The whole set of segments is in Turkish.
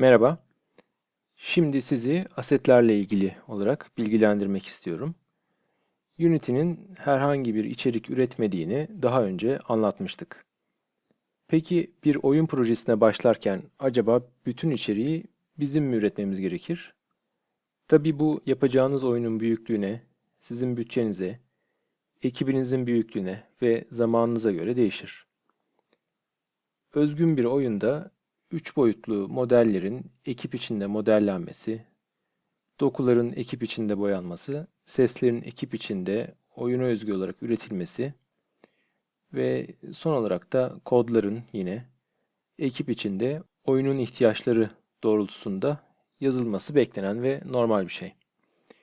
Merhaba. Şimdi sizi asetlerle ilgili olarak bilgilendirmek istiyorum. Unity'nin herhangi bir içerik üretmediğini daha önce anlatmıştık. Peki bir oyun projesine başlarken acaba bütün içeriği bizim mi üretmemiz gerekir? Tabii bu yapacağınız oyunun büyüklüğüne, sizin bütçenize, ekibinizin büyüklüğüne ve zamanınıza göre değişir. Özgün bir oyunda üç boyutlu modellerin ekip içinde modellenmesi, dokuların ekip içinde boyanması, seslerin ekip içinde oyuna özgü olarak üretilmesi ve son olarak da kodların yine ekip içinde oyunun ihtiyaçları doğrultusunda yazılması beklenen ve normal bir şey.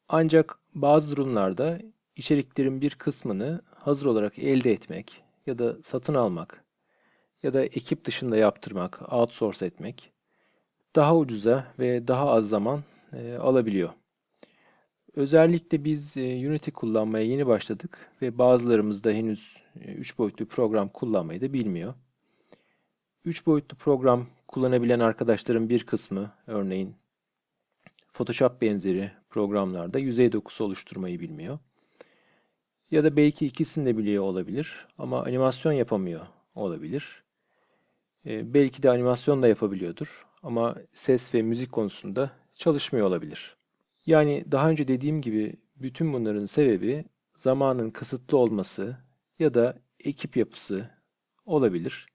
Ancak bazı durumlarda içeriklerin bir kısmını hazır olarak elde etmek ya da satın almak ya da ekip dışında yaptırmak, outsource etmek daha ucuza ve daha az zaman e, alabiliyor. Özellikle biz e, Unity kullanmaya yeni başladık ve bazılarımız da henüz 3 e, boyutlu program kullanmayı da bilmiyor. 3 boyutlu program kullanabilen arkadaşların bir kısmı örneğin Photoshop benzeri programlarda yüzey dokusu oluşturmayı bilmiyor. Ya da belki ikisini de biliyor olabilir ama animasyon yapamıyor olabilir. E, belki de animasyon da yapabiliyordur ama ses ve müzik konusunda çalışmıyor olabilir. Yani daha önce dediğim gibi bütün bunların sebebi zamanın kısıtlı olması ya da ekip yapısı olabilir.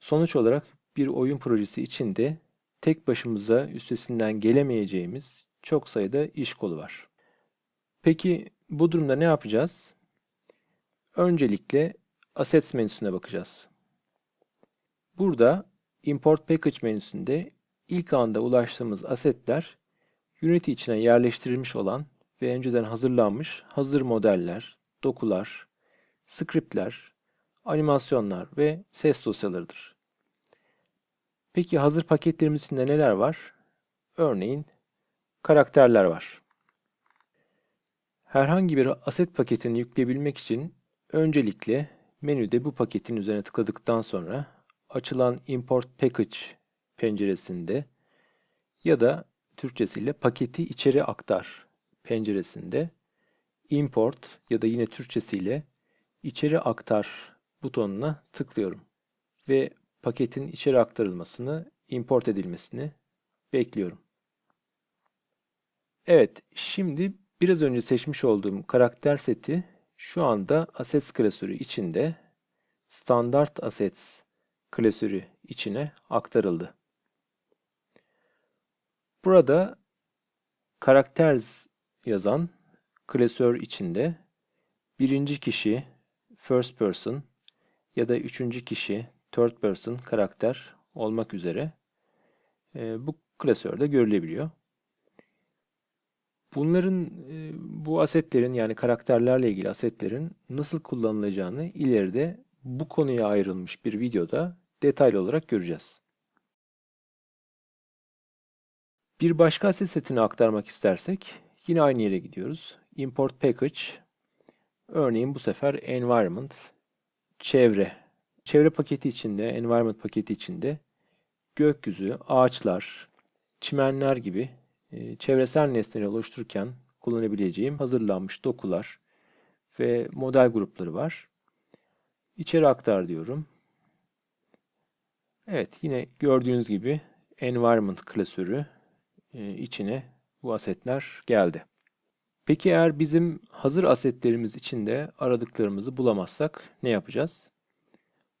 Sonuç olarak bir oyun projesi içinde tek başımıza üstesinden gelemeyeceğimiz çok sayıda iş kolu var. Peki bu durumda ne yapacağız? Öncelikle Assets menüsüne bakacağız. Burada Import Package menüsünde ilk anda ulaştığımız asetler Unity içine yerleştirilmiş olan ve önceden hazırlanmış hazır modeller, dokular, scriptler, animasyonlar ve ses dosyalarıdır. Peki hazır paketlerimiz içinde neler var? Örneğin karakterler var. Herhangi bir aset paketini yükleyebilmek için öncelikle menüde bu paketin üzerine tıkladıktan sonra açılan Import Package penceresinde ya da Türkçesiyle paketi içeri aktar penceresinde import ya da yine Türkçesiyle içeri aktar butonuna tıklıyorum ve paketin içeri aktarılmasını, import edilmesini bekliyorum. Evet, şimdi biraz önce seçmiş olduğum karakter seti şu anda Assets klasörü içinde Standart Assets klasörü içine aktarıldı. Burada karakters yazan klasör içinde birinci kişi first person ya da üçüncü kişi third person karakter olmak üzere e, bu klasörde görülebiliyor. Bunların e, bu asetlerin yani karakterlerle ilgili asetlerin nasıl kullanılacağını ileride bu konuya ayrılmış bir videoda detaylı olarak göreceğiz. Bir başka aset setini aktarmak istersek yine aynı yere gidiyoruz. Import Package. Örneğin bu sefer Environment, Çevre. Çevre paketi içinde, Environment paketi içinde gökyüzü, ağaçlar, çimenler gibi e, çevresel nesneleri oluştururken kullanabileceğim hazırlanmış dokular ve model grupları var. İçeri aktar diyorum. Evet yine gördüğünüz gibi environment klasörü e, içine bu asetler geldi. Peki eğer bizim hazır asetlerimiz içinde aradıklarımızı bulamazsak ne yapacağız?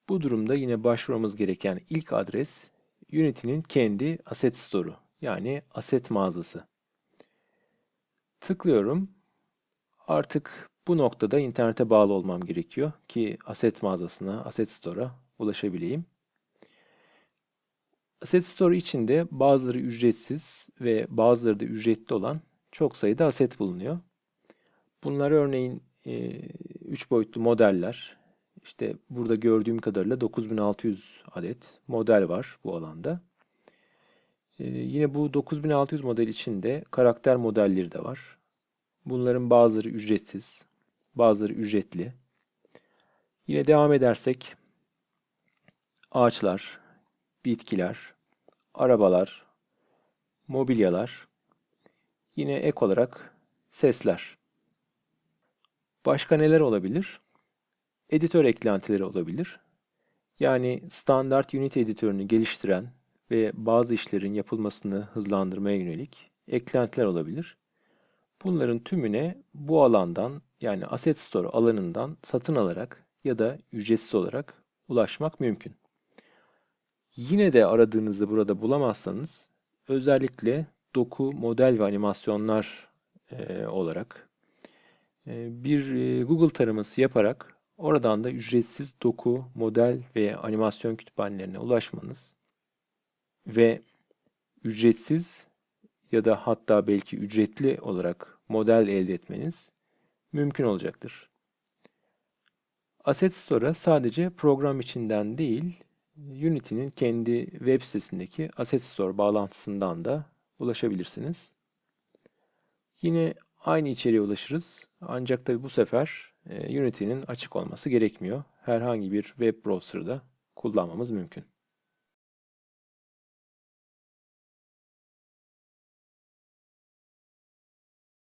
Bu durumda yine başvurmamız gereken ilk adres Unity'nin kendi Asset Store'u yani aset mağazası. Tıklıyorum. Artık bu noktada internete bağlı olmam gerekiyor ki Asset mağazasına, Asset Store'a ulaşabileyim. Asset Store içinde bazıları ücretsiz ve bazıları da ücretli olan çok sayıda aset bulunuyor. Bunlar örneğin 3 e, boyutlu modeller. İşte burada gördüğüm kadarıyla 9600 adet model var bu alanda. E, yine bu 9600 model içinde karakter modelleri de var. Bunların bazıları ücretsiz, bazıları ücretli. Yine devam edersek ağaçlar, bitkiler, arabalar, mobilyalar, yine ek olarak sesler. Başka neler olabilir? Editör eklentileri olabilir. Yani standart Unity editörünü geliştiren ve bazı işlerin yapılmasını hızlandırmaya yönelik eklentiler olabilir. Bunların tümüne bu alandan yani Asset Store alanından satın alarak ya da ücretsiz olarak ulaşmak mümkün. Yine de aradığınızı burada bulamazsanız özellikle doku, model ve animasyonlar e, olarak e, bir e, Google taraması yaparak oradan da ücretsiz doku, model ve animasyon kütüphanelerine ulaşmanız ve ücretsiz ya da hatta belki ücretli olarak model elde etmeniz mümkün olacaktır. Asset Store'a sadece program içinden değil, Unity'nin kendi web sitesindeki Asset Store bağlantısından da ulaşabilirsiniz. Yine aynı içeriğe ulaşırız. Ancak tabi bu sefer e, Unity'nin açık olması gerekmiyor. Herhangi bir web browser'da kullanmamız mümkün.